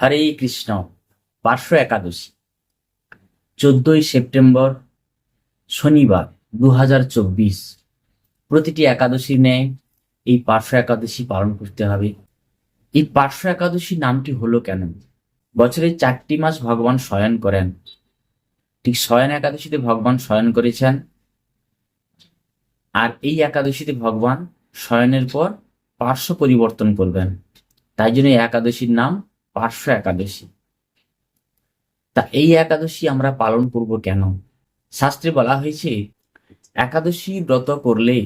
হরে কৃষ্ণ, পার্শ্ব একাদশী, চোদ্দই সেপ্টেম্বর, শনিবার দু চব্বিশ। প্রতিটি একাদশীর ন্যায় এই পার্শ্ব একাদশী পালন করতে হবে। এই পার্শ্ব একাদশী নামটি হলো কেন? বছরের চারটি মাস ভগবান শয়ন করেন। ঠিক শয়ন একাদশীতে ভগবান শয়ন করেছেন। আর এই একাদশীতে ভগবান শয়নের পর পার্শ্ব পরিবর্তন করবেন। তাই জন্য একাদশীর নাম পার্শ্ব একাদশী। তা এই একাদশী আমরা পালন করব কেন? শাস্ত্রে বলা হয়েছে, একাদশী ব্রত করলে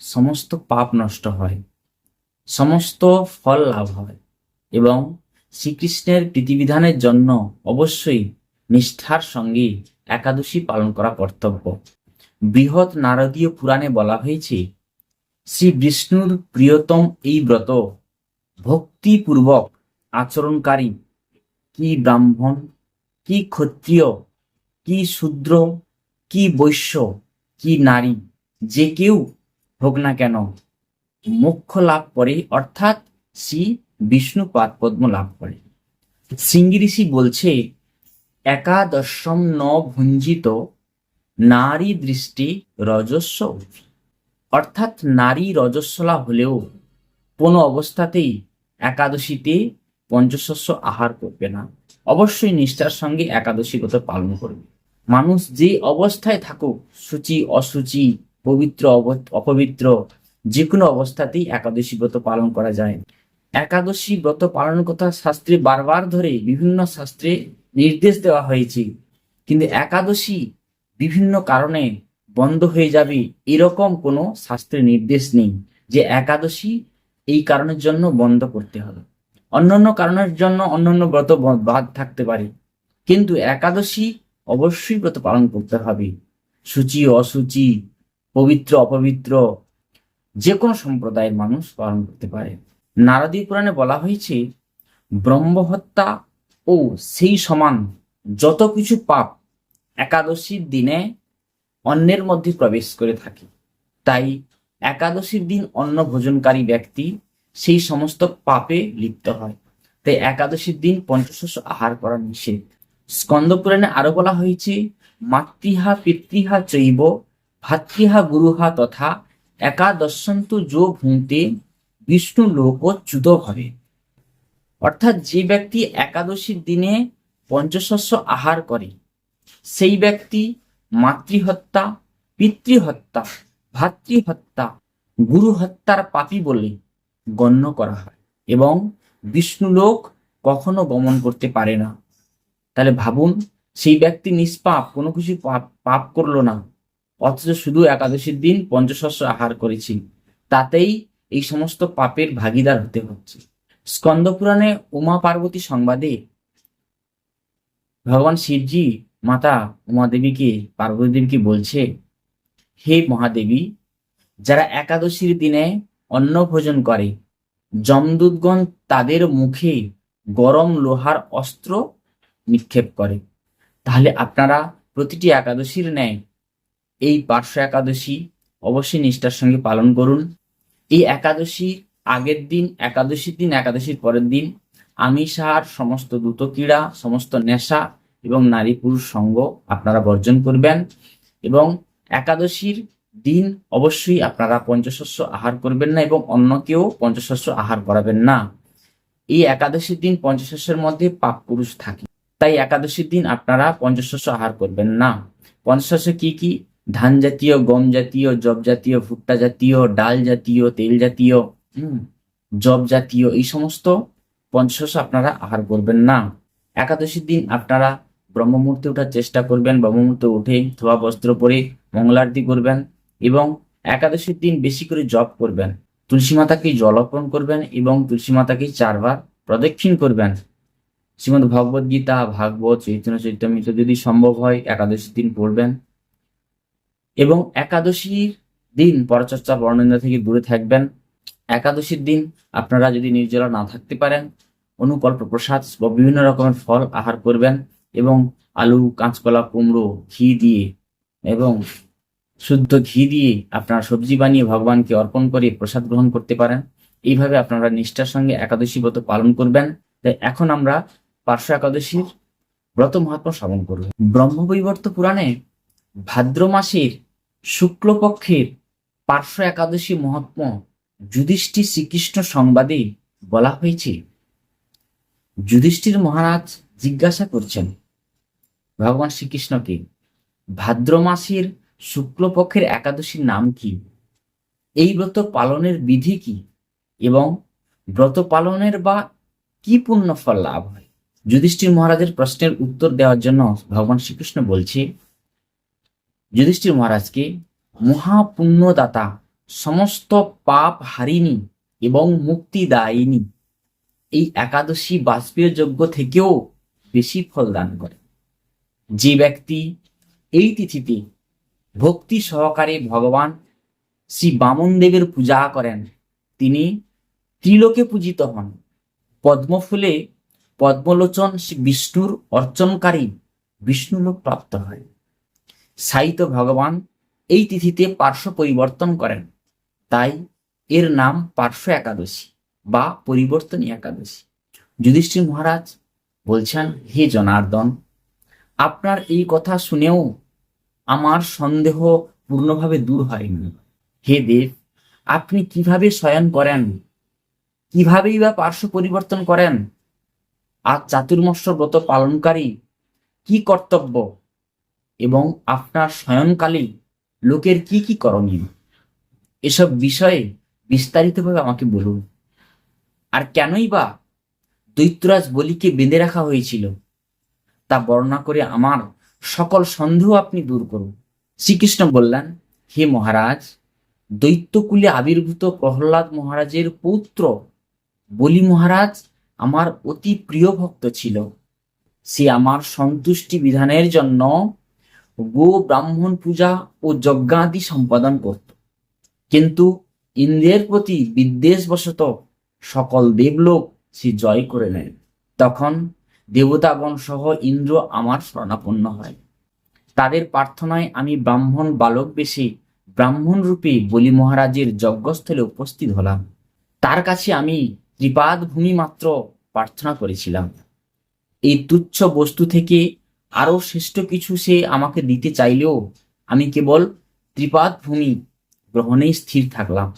সমস্ত পাপ নষ্ট হয়, সমস্ত ফল লাভ হয় এবং শ্রীকৃষ্ণের প্রীতিবিধানের জন্য অবশ্যই নিষ্ঠার সঙ্গে একাদশী পালন করা কর্তব্য। বৃহৎ নারদীয় পুরাণে বলা হয়েছে শ্রী বিষ্ণুর প্রিয়তম এই ব্রত ভক্তিপূর্বক আচরণকারী, কি ব্রাহ্মণ, কি ক্ষত্রিয়, কি শূদ্র, কি বৈশ্য, কি নারী, যে কেউ হোক না কেন মোক্ষ লাভ করে, অর্থাৎ শ্রী বিষ্ণু পাদ পদ্ম লাভ করে। সিঙ্গি বলছে, একাদশম ন ভুঞ্জিত নারী দৃষ্টি রজস্ব অর্থাৎ নারী রজস্বলা হলেও কোনো অবস্থাতেই একাদশীতে পঞ্চশস্য আহার করবে না, অবশ্যই নিষ্ঠার সঙ্গে একাদশী ব্রত পালন করবে। মানুষ যে অবস্থায় থাকুক, সূচি অসুচি পবিত্র অপবিত্র যে কোনো অবস্থাতেই একাদশী ব্রত পালন করা যায়। একাদশী ব্রত পালনের কথা শাস্ত্রে বারবার ধরে বিভিন্ন শাস্ত্রে নির্দেশ দেওয়া হয়েছে। কিন্তু একাদশী বিভিন্ন কারণে বন্ধ হয়ে যাবে এরকম কোনো শাস্ত্রে নির্দেশ নেই যে একাদশী এই কারণের জন্য বন্ধ করতে হবে। অন্যান্য কারণের জন্য অন্যান্য ব্রত বাদ থাকতে পারে। কিন্তু একাদশী অবশ্যই ব্রত পালন করতে হবে। সূচি, অসুচি, পবিত্র, অপবিত্র যে কোনো সম্প্রদায়ের মানুষ পালন করতে পারে। নারদী পুরাণে বলা হয়েছে, ব্রহ্মহত্যা ও সেই সমান যত কিছু পাপ একাদশীর দিনে অন্যের মধ্যে প্রবেশ করে থাকে। তাই একাদশীর দিন অন্ন ভোজনকারী ব্যক্তি সেই সমস্ত পাপে লিপ্ত হয়। তাই একাদশীর দিন পঞ্চশস্য আহার করা নিষেধ। স্কন্দ পুরাণে আরও বলা হয়েছে, মাতৃহা পিতৃহা চৈব, ভাতৃহা গুরুহা তথা একাদশন্তু যো ভুঙ্ক্তে বিষ্ণু লোক চ্যুত হবে অর্থাৎ যে ব্যক্তি একাদশীর দিনে পঞ্চশস্য আহার করে, সেই ব্যক্তি মাতৃহত্যা, পিতৃহত্যা, ভাতৃহত্যা গুরু হত্যার পাপী বলে গণ্য করা হয়। এবং বিষ্ণুলোক কখনো গমন করতে পারে না। তাহলে ভাবুন, সেই ব্যক্তি নিষ্পাপ, কোনো কিছু পাপ করল না। অথচ শুধু একাদশীর দিন পঞ্চশস্য আহার করেছি। তাতেই এই সমস্ত পাপের ভাগিদার হতে হচ্ছে। স্কন্দ পুরাণে উমা পার্বতী সংবাদে ভগবান শিবজি মাতা উমা দেবীকে পার্বতী দেবীকে বলছে, হে মহাদেবী, যারা একাদশীর দিনে অন্ন ভোজন করে। যমদূতগণ তাদের মুখে গরম লোহার অস্ত্র নিক্ষেপ করে। তাহলে আপনারা প্রতিটি একাদশীর ন্যায় এই পার্শ্ব একাদশী অবশ্যই নিষ্ঠার সঙ্গে পালন করুন। এই একাদশীর আগের দিন, একাদশীর দিন, একাদশীর পরের দিন আমিষ আহার সমস্ত দ্রুত ক্রীড়া সমস্ত নেশা এবং নারী পুরুষ সঙ্গ আপনারা বর্জন করবেন এবং একাদশীর দিন অবশ্যই আপনারা পঞ্চশস্য আহার করবেন না এবং অন্যকেও পঞ্চশস্য আহার করাবেন না। এই একাদশীর দিন পঞ্চশস্যের মধ্যে পাপ পুরুষ থাকে, তাই একাদশীর দিন আপনারা পঞ্চশস্য আহার করবেন না। পঞ্চশস্য কি কি? ধান জাতীয়, গম জাতীয় জব জাতীয়, ভুট্টা জাতীয়, ডাল জাতীয়, তেল জাতীয় জব জাতীয়, এই সমস্ত পঞ্চশস্য আপনারা আহার করবেন না। একাদশীর দিন আপনারা ব্রহ্মমূর্তে ওঠার চেষ্টা করবেন, ব্রহ্মমূর্তে উঠে ধোয়া বস্ত্র পরে মঙ্গলারতি করবেন এবং একাদশীর দিন বেশি করে জপ করবেন। তুলসী মাতাকে জল অর্পণ করবেন এবং তুলসী মাতাকে চারবার প্রদক্ষিণ করবেন। শ্রীমদ ভগবদ গীতা, ভাগবত, চৈতন্য চৈতন্য যদি সম্ভব হয়, একাদশীর দিন পড়বেন। এবং একাদশীর দিন পরচর্চা বর্ণনা থেকে দূরে থাকবেন। একাদশীর দিন আপনারা যদি নির্জলা না থাকতে পারেন অনুকল্প প্রসাদ বা বিভিন্ন রকমের ফল আহার করবেন এবং আলু, কাঁচকলা, কুমড়ো, ঘি দিয়ে এবং শুদ্ধ ঘি দিয়ে আপনারা সবজি বানিয়ে ভগবানকে অর্পণ করে প্রসাদ গ্রহণ করতে পারেন। এইভাবে আপনারা নিষ্ঠার সঙ্গে একাদশী ব্রত পালন করবেন। তাই এখন আমরা পার্শ্ব একাদশীর ব্রত মহাত্মা শ্রবণ করবেন ব্রহ্মবৈবর্ত পুরাণে ভাদ্র মাসের শুক্লপক্ষের পার্শ্ব একাদশী মহাত্ম যুধিষ্ঠির শ্রীকৃষ্ণ সংবাদে বলা হয়েছে। যুধিষ্ঠির মহারাজ জিজ্ঞাসা করছেন, ভগবান শ্রীকৃষ্ণকে, ভাদ্র মাসের শুক্লপক্ষের একাদশীর নাম কি? এই ব্রত পালনের বিধি কি? এবং ব্রত পালনের বা কি পুণ্য ফল লাভ হয়? যুধিষ্ঠির মহারাজের প্রশ্নের উত্তর দেওয়ার জন্য ভগবান শ্রীকৃষ্ণ বলছে, যুধিষ্ঠির মহারাজকে মহাপুণ্যদাতা, সমস্ত পাপ হারিনি এবং মুক্তিদায়িনী এই একাদশী বাষ্পীয় যজ্ঞ থেকেও বেশি ফল দান করে। যে ব্যক্তি এই তিথিতে ভক্তি সহকারে ভগবান শ্রী বামন দেবের পূজা করেন। তিনি ত্রিলোকে পূজিত হন। পদ্মফুলে পদ্মলোচন শ্রী বিষ্ণুর অর্চনকারী বিষ্ণুলোক প্রাপ্ত হয়। সাহিত্য ভগবান এই তিথিতে পার্শ্ব পরিবর্তন করেন। তাই এর নাম পার্শ্ব একাদশী বা পরিবর্তনী একাদশী। যুধিষ্ঠির মহারাজ বলছেন, হে জনার্দন, আপনার এই কথা শুনেও আমার সন্দেহ পূর্ণভাবে দূর হয়নি। হে দেব, আপনি কীভাবে শয়ন করেন? কিভাবেই বা পার্শ্ব পরিবর্তন করেন? আর চাতুর্মস্য ব্রত পালনকারী কি কর্তব্য? এবং আপনার শয়নকালে লোকের কি কি করণীয়? এসব বিষয়ে বিস্তারিতভাবে আমাকে বলুন। আর কেনই বা দৈত্যরাজ বলিকে বেঁধে রাখা হয়েছিল? তা বর্ণনা করে আমার সকল সন্দেহ আপনি দূর করুন। শ্রীকৃষ্ণ বললেন, হে মহারাজ, দৈত্যকুলে আবির্ভূত প্রহ্লাদ মহারাজের পুত্র বলি মহারাজ আমার অতি প্রিয় ভক্ত ছিল। সে আমার সন্তুষ্টি বিধানের জন্য গো ব্রাহ্মণ পূজা ও যজ্ঞাদি সম্পাদন করত। কিন্তু ইন্দ্রের প্রতি বিদ্বেষবশত সকল দেবলোক সে জয় করে নেয়। তখন দেবতাগণ সহ ইন্দ্র আমার শরণাপন্ন হয়। তাদের প্রার্থনায় আমি ব্রাহ্মণ বালক বেশে ব্রাহ্মণ রূপে বলি মহারাজের যজ্ঞস্থলে উপস্থিত হলাম। তার কাছে আমি ত্রিপাদ ভূমি মাত্র প্রার্থনা করেছিলাম। এই তুচ্ছ বস্তু থেকে আরও শ্রেষ্ঠ কিছু সে আমাকে দিতে চাইলেও আমি কেবল ত্রিপাদ ভূমি গ্রহণেই স্থির থাকলাম।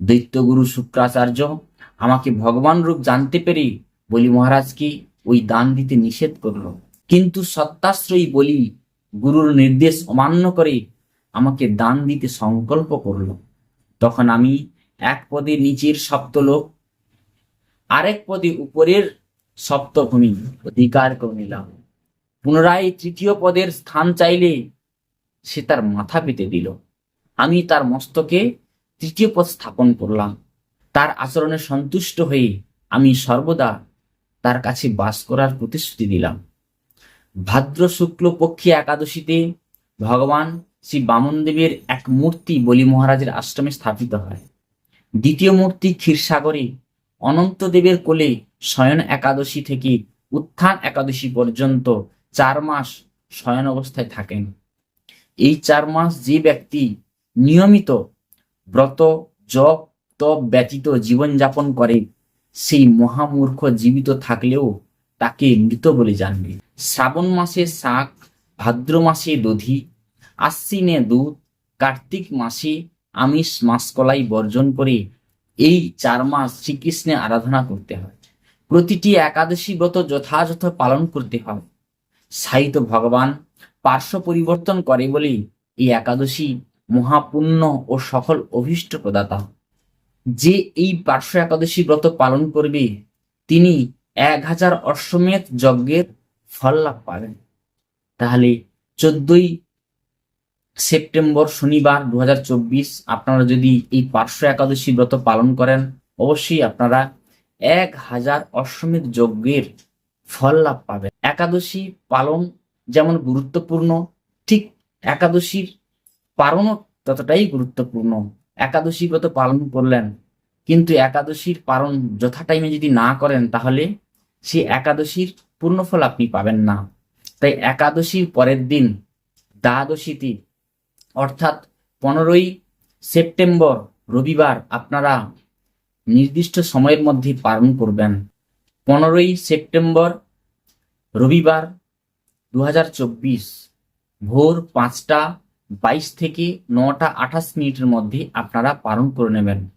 দৈত্যগুরু শুক্রাচার্য আমাকে ভগবান রূপ জানতে পেরে বলি মহারাজকে ওই দান দিতে নিষেধ করল। কিন্তু সত্যাশ্রয়ী বলি গুরুর নির্দেশ অমান্য করে আমাকে দান দিতে সংকল্প করল। তখন আমি এক পদে নিচের সপ্তলোক, আরেক পদে উপরের সপ্তভূমি অধিকার করে নিলাম। পুনরায় তৃতীয় পদের স্থান চাইলে সে তার মাথা পেতে দিল। আমি তার মস্তকে তৃতীয় পদ স্থাপন করলাম। তার আচরণে সন্তুষ্ট হয়ে আমি সর্বদা তার কাছে বাস করার প্রতিশ্রুতি দিলাম। ভাদ্র শুক্ল পক্ষী একাদশীতে ভগবান শ্রী বামনদেবের এক মূর্তি বলি মহারাজের আশ্রমে স্থাপিত হয়। দ্বিতীয় মূর্তি ক্ষীরসাগরে অনন্তদেবের কোলে শয়ন একাদশী থেকে উত্থান একাদশী পর্যন্ত চার মাস শয়ন অবস্থায় থাকেন। এই চার মাস যে ব্যক্তি নিয়মিত ব্রত, জপ, তপ ব্যতীত জীবনযাপন করে সেই মহামূর্খ জীবিত থাকলেও তাকে মৃত বলে জানবে। শ্রাবণ মাসে শাক, ভাদ্র মাসে দধি, আশ্বিনে দুধ, কার্তিক মাসে আমিষ মাসকলাই বর্জন করে এই চার মাস শ্রীকৃষ্ণে আরাধনা করতে হয়। প্রতিটি একাদশী ব্রত যথাযথ পালন করতে হয়। সাহিত্য ভগবান পার্শ্ব পরিবর্তন করে বলেই এই একাদশী মহাপুণ্য ও সফল অভীষ্ট প্রদাতা। যে এই পার্শ্ব একাদশী ব্রত পালন করবে, তিনি এক হাজার অশ্বমেধ যজ্ঞের ফল লাভ পাবেন। তাহলে চোদ্দই সেপ্টেম্বর শনিবার দু হাজার চব্বিশ আপনারা যদি এই পার্শ্ব একাদশী ব্রত পালন করেন, অবশ্যই আপনারা এক হাজার অশ্বমেধ যজ্ঞের ফল লাভ পাবেন। একাদশী পালন যেমন গুরুত্বপূর্ণ, ঠিক একাদশীর পালনও ততটাই গুরুত্বপূর্ণ। একাদশী ব্রত পালন করলেন, কিন্তু একাদশীর পালন যথা টাইমে যদি না করেন, তাহলে সেই একাদশীর পূর্ণফল আপনি পাবেন না। তাই একাদশীর পরের দিন দ্বাদশীতে, অর্থাৎ পনেরোই সেপ্টেম্বর রবিবার আপনারা নির্দিষ্ট সময়ের মধ্যে পালন করবেন। পনেরোই সেপ্টেম্বর রবিবার দু হাজার চব্বিশ ভোর পাঁচটা বাইশ থেকে নটা আঠাশ মিনিটের মধ্যে আপনারা পালন করে নেবেন।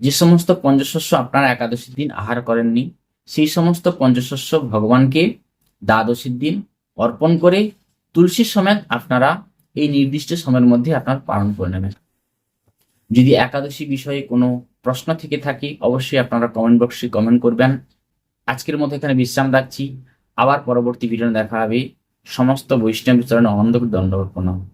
যে সমস্ত পঞ্চশস্য আপনারা একাদশীর দিন আহার করেননি, সেই সমস্ত পঞ্চশস্য ভগবানকে দ্বাদশীর দিন অর্পণ করে তুলসীর সমেত আপনারা এই নির্দিষ্ট সময়ের মধ্যে আপনার পালন করে নেবেন। যদি একাদশী বিষয়ে কোনো প্রশ্ন থেকে থাকে, অবশ্যই আপনারা কমেন্ট বক্সে কমেন্ট করবেন। আজকের মতো এখানে বিশ্রাম রাখছি। আবার পরবর্তী ভিডিও দেখা হবে। সমস্ত বৈষ্ণব চরণে অনন্ত দণ্ডবর্পণ